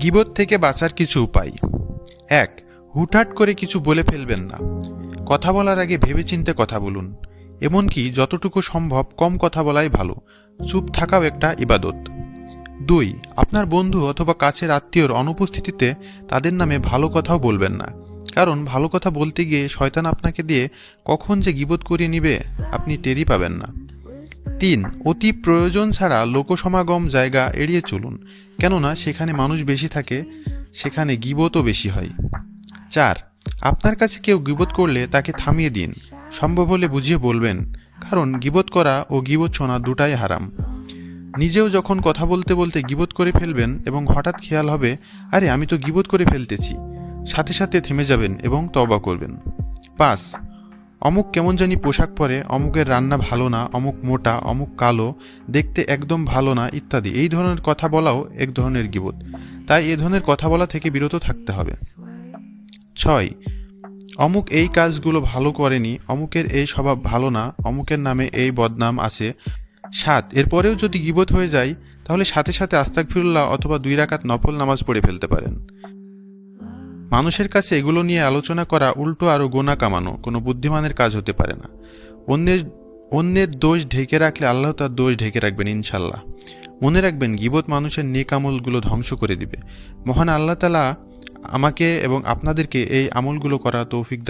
গিবত থেকে বাঁচার কিছু উপায়। এক, হুটহাট করে কিছু বলে ফেলবেন না। কথা বলার আগে ভেবেচিন্তে কথা বলুন। এমনকি যতটুকু সম্ভব কম কথা বলাই ভালো। চুপ থাকাও একটা ইবাদত। দুই, আপনার বন্ধু অথবা কাছের আত্মীয়র অনুপস্থিতিতে তাদের নামে ভালো কথাও বলবেন না। কারণ ভালো কথা বলতে গিয়ে শয়তান আপনাকে দিয়ে কখন যে গিবত করিয়ে নিবে, আপনি টেরই পাবেন না। তিন, অতি প্রয়োজন ছাড়া লোকসমাগম জায়গা এড়িয়ে চলুন। কেননা সেখানে মানুষ বেশি থাকে, সেখানে গিবতও বেশি হয়। চার, আপনার কাছে কেউ গিবত করলে তাকে থামিয়ে দিন। সম্ভব হলে বুঝিয়ে বলবেন, কারণ গিবত করা ও গিবত শোনা দুটাই হারাম। নিজেও যখন কথা বলতে বলতে গিবত করে ফেলবেন এবং হঠাৎ খেয়াল হবে, আরে আমি তো গিবত করে ফেলতেছি। সাথে সাথে থেমে যাবেন এবং তবা করবেন। পাঁচ অমুক কেমন জানি পোশাক পরে, অমুকের রান্না ভালো না, অমুক মোটা, অমুক কালো, দেখতে একদম ভালো না, ইত্যাদি। এই ধরনের কথা বলাও এক ধরনের গিবত। তাই এ ধরনের কথা বলা থেকে বিরত থাকতে হবে। ছয়, অমুক এই কাজগুলো ভালো করেনি, অমুকের এই স্বভাব ভালো না, অমুকের নামে এই বদনাম আছে। সাত, এরপরেও যদি গিবত হয়ে যায়, তাহলে সাথে সাথে আস্তাক ফিরুল্লাহ অথবা দুই রাকাত নফল নামাজ পড়ে ফেলতে পারেন। মানুষের কাছে এগুলো নিয়ে আলোচনা করা উল্টো আরও গোনা কামানো, কোনো বুদ্ধিমানের কাজ হতে পারে না। অন্যের অন্যের দোষ ঢেকে রাখলে আল্লাহ তার দোষ ঢেকে রাখবেন ইনশাল্লাহ মনে রাখবেন, গিবত মানুষের নেক আমলগুলো ধ্বংস করে দিবে। মহান আল্লাহ তালা আমাকে এবং আপনাদেরকে এই আমলগুলো করা তৌফিক